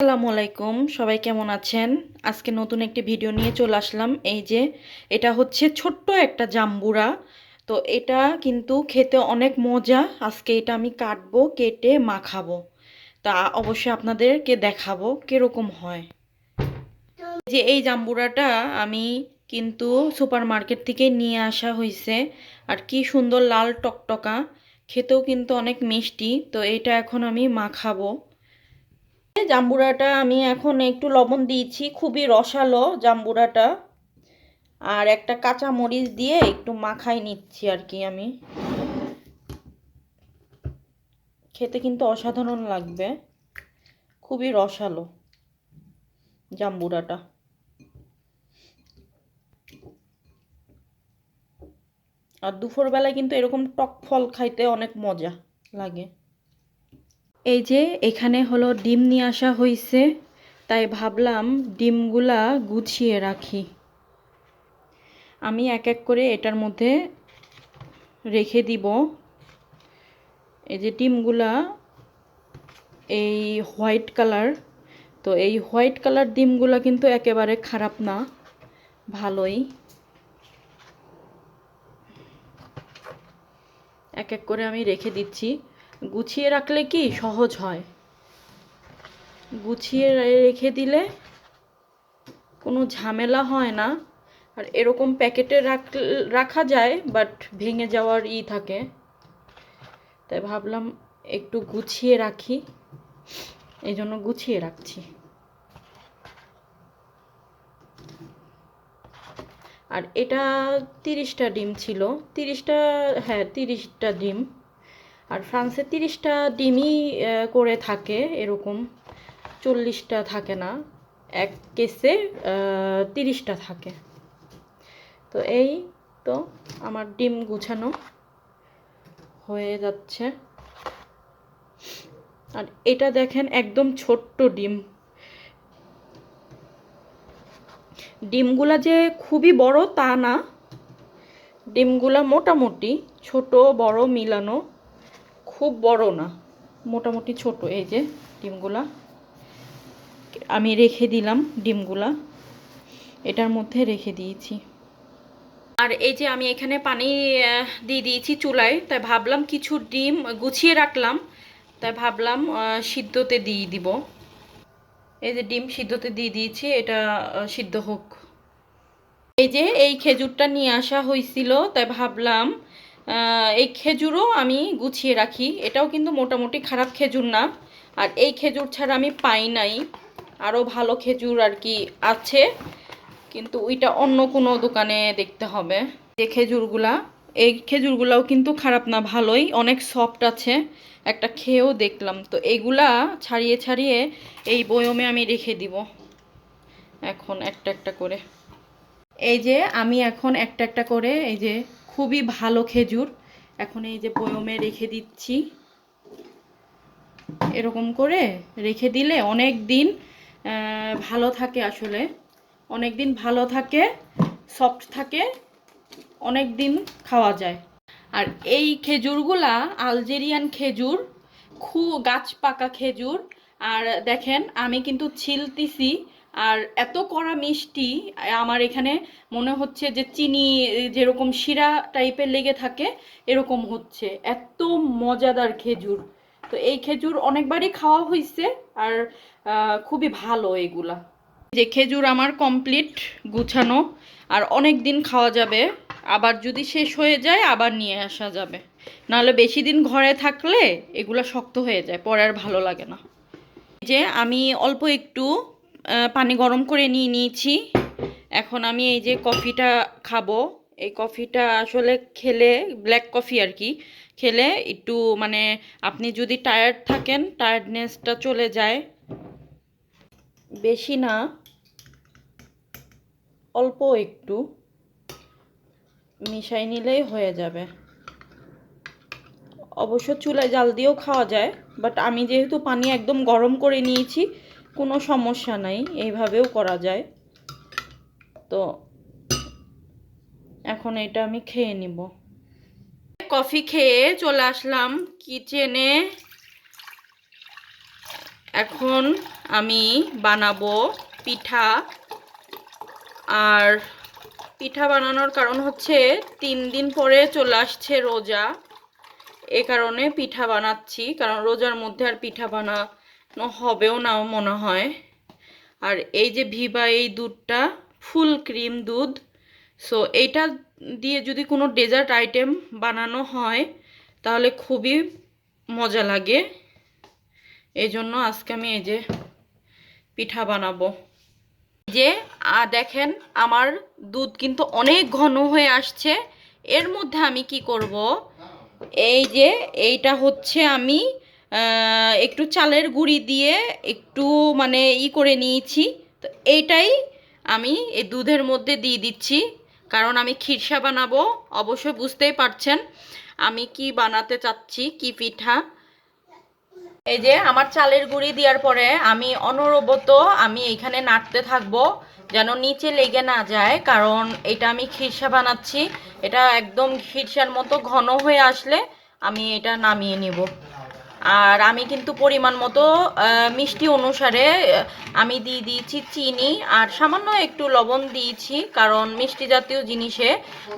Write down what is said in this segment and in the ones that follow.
আসসালামু আলাইকুম, সবাই কেমন আছেন? আজকে নতুন একটি ভিডিও নিয়ে চলে আসলাম। এই যে, এটা হচ্ছে ছোট্ট একটা জাম্বুরা। তো এটা কিন্তু খেতে অনেক মজা। আজকে এটা আমি কাটবো, কেটে মাখাবো। তা অবশ্যই আপনাদেরকে দেখাবো কীরকম হয়। যে, এই জাম্বুরাটা আমি কিন্তু সুপার মার্কেট থেকে নিয়ে আসা হয়েছে আর কি সুন্দর লাল টকটকা। খেতেও কিন্তু অনেক মিষ্টি। তো এটা এখন আমি মাখাবো। জাম্বুরাটা আমি এখন একটু লবণ দিয়েছি, খুবই রসালো জাম্বুরাটা। আর একটা কাঁচা মরিচ দিয়ে একটু মাখাই নিচ্ছি আর কি আমি। খেতে কিন্তু অসাধারণ লাগবে। খুবই রসালো জাম্বুরাটা। আর দুপুরবেলায় কিন্তু এরকম টক ফল খাইতে অনেক মজা লাগে। এই যে এখানে হলো ডিম নিয়ে আসা হয়েছে তাই ভাবলাম ডিমগুলা গুছিয়ে রাখি। আমি এক এক করে এটার মধ্যে রেখে দিব। এই যে ডিমগুলা এই হোয়াইট কালার, তো এই হোয়াইট কালার ডিমগুলা কিন্তু একেবারে খারাপ না, ভালোই। এক এক করে আমি রেখে দিচ্ছি। গুছিয়ে রাখলে কি সহজ হয়? গুছিয়ে রেখে দিলে কোনো ঝামেলা হয় না। আর এরকম প্যাকেটে রাখ, রাখা যায় বাট ভেঙে যাওয়ার ই থাকে। তাই ভাবলাম একটু গুছিয়ে রাখি। এই জন্য গুছিয়ে রাখছি। আর এটা তিরিশটা ডিম ছিল। তিরিশটা হ্যাঁ তিরিশটা ডিম। আর ফ্রান্সে তিরিশটা ডিমই করে থাকে, এরকম। চল্লিশটা থাকে না। এক কেসে তিরিশটা থাকে। তো এই তো আমার ডিম গুছানো হয়ে যাচ্ছে। আর এটা দেখেন একদম ছোট্ট ডিম। ডিমগুলা যে খুবই বড় তা না। ডিমগুলা মোটামুটি ছোট, বড়, মিলানো। খুব বড় না, মোটামুটি ছোট। এই যে ডিমগুলা, আমি রেখে দিলাম ডিমগুলা। এটার মধ্যে রেখে দিয়েছি। আর এই যে আমি এখানে পানি দিয়ে দিয়েছি চুলায়, তাই ভাবলাম কিছু ডিম গুছিয়ে রাখলাম। তাই ভাবলাম সিদ্ধতে দিয়ে দিব। এই যে ডিম সিদ্ধতে দিয়ে দিয়েছি, এটা সিদ্ধ হোক। এই যে এই খেজুরটা নিয়ে আসা হয়েছিল, তাই ভাবলাম এই খেজুরও আমি গুছিয়ে রাখি। এটাও কিন্তু মোটামুটি খারাপ খেজুর না। আর এই খেজুর ছাড়া আমি পাই নাই। আরও ভালো খেজুর আর কি আছে। কিন্তু ওইটা অন্য কোনো দোকানে দেখতে হবে। যে খেজুরগুলা, এই খেজুরগুলাও কিন্তু খারাপ না, ভালোই। অনেক সফট আছে। একটা খেয়েও দেখলাম। তো এইগুলা ছাড়িয়ে ছাড়িয়ে এই বয়মে আমি রেখে দিব। এখন একটা একটা করে। এই যে আমি এখন একটা একটা করে এই যে খুবই ভালো খেজুর এখন এই যে বয়মে রেখে দিচ্ছি। এরকম করে রেখে দিলে অনেক দিন ভালো থাকে আসলে। অনেক দিন ভালো থাকে, সফট থাকে, অনেক দিন খাওয়া যায়। আর এই খেজুরগুলা আলজেরিয়ান খেজুর, খু, গাছ পাকা খেজুর। আর দেখেন আমি কিন্তু ছিলতিছি আর এত কড়া মিষ্টি, আমার এখানে মনে হচ্ছে যে চিনি, যেরকম শিরা টাইপের লেগে থাকে, এরকম হচ্ছে। এত মজাদার খেজুর। তো এই খেজুর অনেকবারই খাওয়া হয়েছে আর খুবই ভালো এগুলা। যে খেজুর আমার কমপ্লিট গুছানো আর অনেক দিন খাওয়া যাবে, আবার যদি শেষ হয়ে যায়, আবার নিয়ে আসা যাবে। নাহলে বেশি দিন ঘরে থাকলে এগুলো শক্ত হয়ে যায়, পরে আর ভালো লাগে না। যে আমি অল্প একটু পানি গরম করে নিয়ে নিয়েছি। এখন আমি এই যে কফিটা খাব। এই কফিটা আসলে খেলে ব্ল্যাক কফি আর কি, খেলে একটু মানে আপনি যদি টায়ার্ড থাকেন টায়ার্ডনেসটা চলে যায়। বেশি না, অল্প একটু, মিশাই নিলেই হয়ে যাবে। অবশ্য চুলায় জাল দিয়েও খাওয়া যায় বাট আমি যেহেতু পানি একদম গরম করে নিয়েছি কোনো সমস্যা নাই, এইভাবেও করা যায়। তো এখন এটা আমি খেয়ে নিব। কফি খেয়ে চলে আসলাম কিচেনে। এখন আমি বানাবো পিঠা। আর পিঠা বানানোর কারণ হচ্ছে তিন দিন পরে চলে আসছে রোজা। এ কারণে পিঠা বানাচ্ছি, কারণ রোজার মধ্যে আর পিঠা বানানো হবেও না মনে হয়। আর এই যে ভিভা এই দুধটা ফুল ক্রিম দুধ, সো এইটা দিয়ে যদি কোনো ডেজার্ট আইটেম বানানো হয়, তাহলে খুবই মজা লাগে। এই জন্য আজকে আমি এই যে পিঠা বানাবো। যে দেখেন আমার দুধ কিন্তু অনেক ঘন হয়ে আসছে। এর মধ্যে আমি কি করব? এই যে, এইটা হচ্ছে আমি একটু চালের গুঁড়ি দিয়ে একটু মানে ই করে নিয়েছি। তো এইটাই আমি এই দুধের মধ্যে দিয়ে দিচ্ছি। কারণ আমি খিরসা বানাবো অবশ্যই বুঝতেই পারছেন আমি কি বানাতে চাচ্ছি, কি পিঠা। এই যে আমার চালের গুঁড়ি দেওয়ার পরে আমি অনবরত আমি এখানে নাড়তে থাকব, যেন নিচে লেগে না যায়। কারণ এটা আমি খিরসা বানাচ্ছি, এটা একদম খিরসার মতো ঘন হয়ে আসলে আমি এটা নামিয়ে নিব। আর আমি কিন্তু পরিমাণ মতো মিষ্টি অনুসারে আমি দিয়ে দিয়েছি চিনি আর সামান্য একটু লবণ দিয়েছি, কারণ মিষ্টি জাতীয় জিনিসে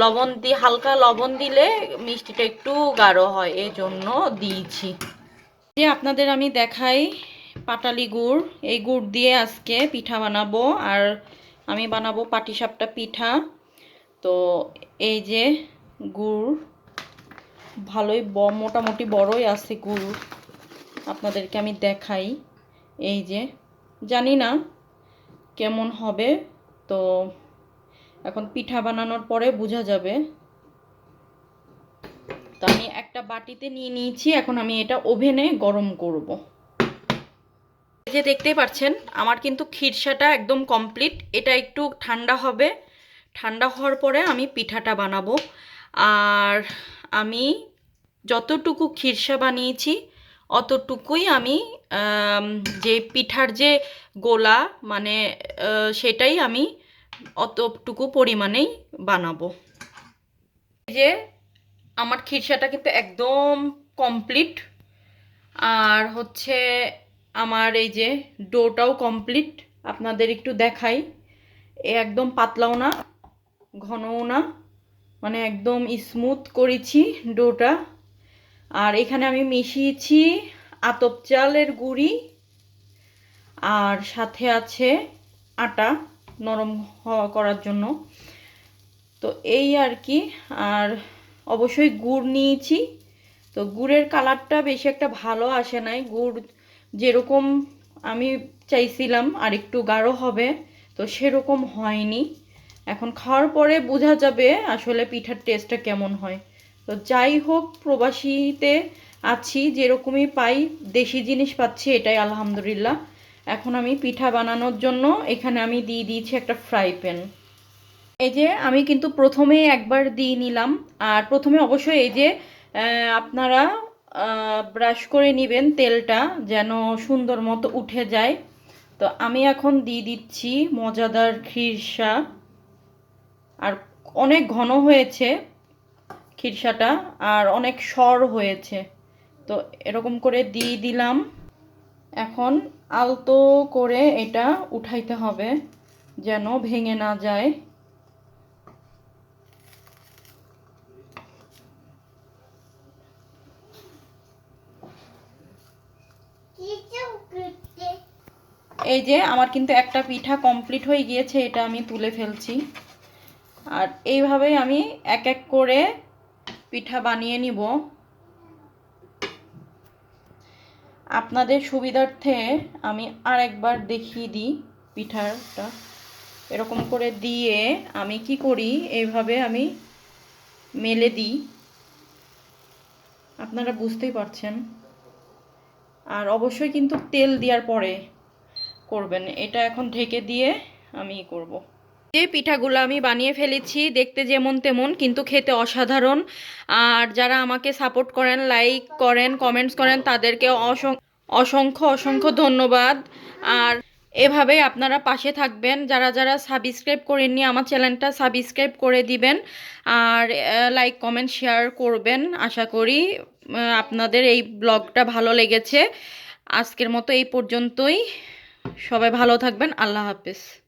লবণ দিয়ে হালকা লবণ দিলে মিষ্টিটা একটু গাঢ় হয় এই জন্য দিয়েছি। যে আপনাদের আমি দেখাই পাটালি গুড়, এই গুড় দিয়ে আজকে পিঠা বানাবো, আর আমি বানাবো পাটিসাপটা পিঠা। তো এই যে গুড় ভালোই ব মোটামুটি বড়ই আছে গুড় আপনাদেরকে আমি দেখাই। এই যে, জানি না কেমন হবে। তো এখন পিঠা বানানোর পরে বোঝা যাবে। তো আমি একটা বাটিতে নিয়ে নিয়েছি, এখন আমি এটা ওভেনে গরম করব। যে দেখতেই পাচ্ছেন, আমার কিন্তু খিরসাটা একদম কমপ্লিট। এটা একটু ঠান্ডা হবে। ঠান্ডা হওয়ার পরে আমি পিঠাটা বানাবো। আর আমি যতটুকু খিরসা বানিয়েছি, অতটুকুই আমি যে পিঠার যে গোলা মানে সেটাই আমি অতটুকু পরিমাণেই বানাবো। এই যে, আমার খিরসাটা কিন্তু একদম কমপ্লিট। আর হচ্ছে, আমার এই যে ডোটাও কমপ্লিট। আপনাদের একটু দেখাই। একদম পাতলাও না, ঘনও না। মানে একদম স্মুথ করেছি ডোটা। আর এখানে আমি মিশিয়েছি আতপ চালের গুঁড়ি। আর সাথে আছে আটা নরম হওয়া করার জন্য। তো এই আর কি। আর অবশ্যই গুড় নিয়েছি। তো গুড়ের কালারটা বেশি একটা ভালো আসে নাই। গুড় যেরকম আমি চাইছিলাম আর একটু গাঢ় হবে। তো সেরকম হয়নি। এখন খাওয়ার পরে বোঝা যাবে আসলে পিঠার টেস্টটা কেমন হয়। তো যাই হোক, প্রবাসীতে আছি, যেরকমই পাই, দেশি জিনিস পাচ্ছি, এটাই আলহামদুলিল্লাহ। এখন আমি পিঠা বানানোর জন্য এখানে আমি দিয়ে দিয়েছি একটা ফ্রাই প্যান এই যে আমি কিন্তু প্রথমে একবার দিয়ে নিলাম, আর প্রথমে অবশ্যই এই যে আপনারা ব্রাশ করে নেবেন তেলটা যেন সুন্দর মতো উঠে যায়। তো আমি এখন দিয়ে দিচ্ছি মজাদার খিরসা। আর অনেক ঘন হয়েছে খিরসাটা, আর অনেক সর হয়েছে। তো এরকম করে দিয়ে দিলাম। এখন আলতো করে এটা উঠাইতে হবে যেন ভেঙে না যায়। এই যে আমার কিন্তু একটা পিঠা কমপ্লিট হয়ে গিয়েছে, এটা আমি তুলে ফেলছি। আর এইভাবেই আমি এক এক করে পিঠা বানিয়ে নিব। আপনাদের সুবিধার্থে আমি আর একবার দেখিয়ে দিই পিঠাটা। এরকম করে দিয়ে আমি কি করি, এইভাবে আমি মেলে দিই। আপনারা বুঝতেই পারছেন। আর অবশ্যই কিন্তু তেল দেওয়ার পরে করবেন। এটা এখন ঢেকে দিয়ে আমি করব। যে পিঠাগুলো আমি বানিয়ে ফেলেছি, দেখতে যেমন তেমন, কিন্তু খেতে অসাধারণ। আর যারা আমাকে সাপোর্ট করেন লাইক করেন কমেন্টস করেন, তাদেরকে অসং- অসংখ্য অসংখ্য ধন্যবাদ। আর এভাবেই আপনারা পাশে থাকবেন। যারা যারা সাবস্ক্রাইব করেননি, আমার চ্যানেলটা সাবস্ক্রাইব করে দিবেন। আর লাইক কমেন্ট শেয়ার করবেন, আশা করি আপনাদের এই ব্লগটা ভালো লেগেছে। আজকের মতো এই পর্যন্তই। সবাই ভালো থাকবেন। আল্লাহ হাফেজ।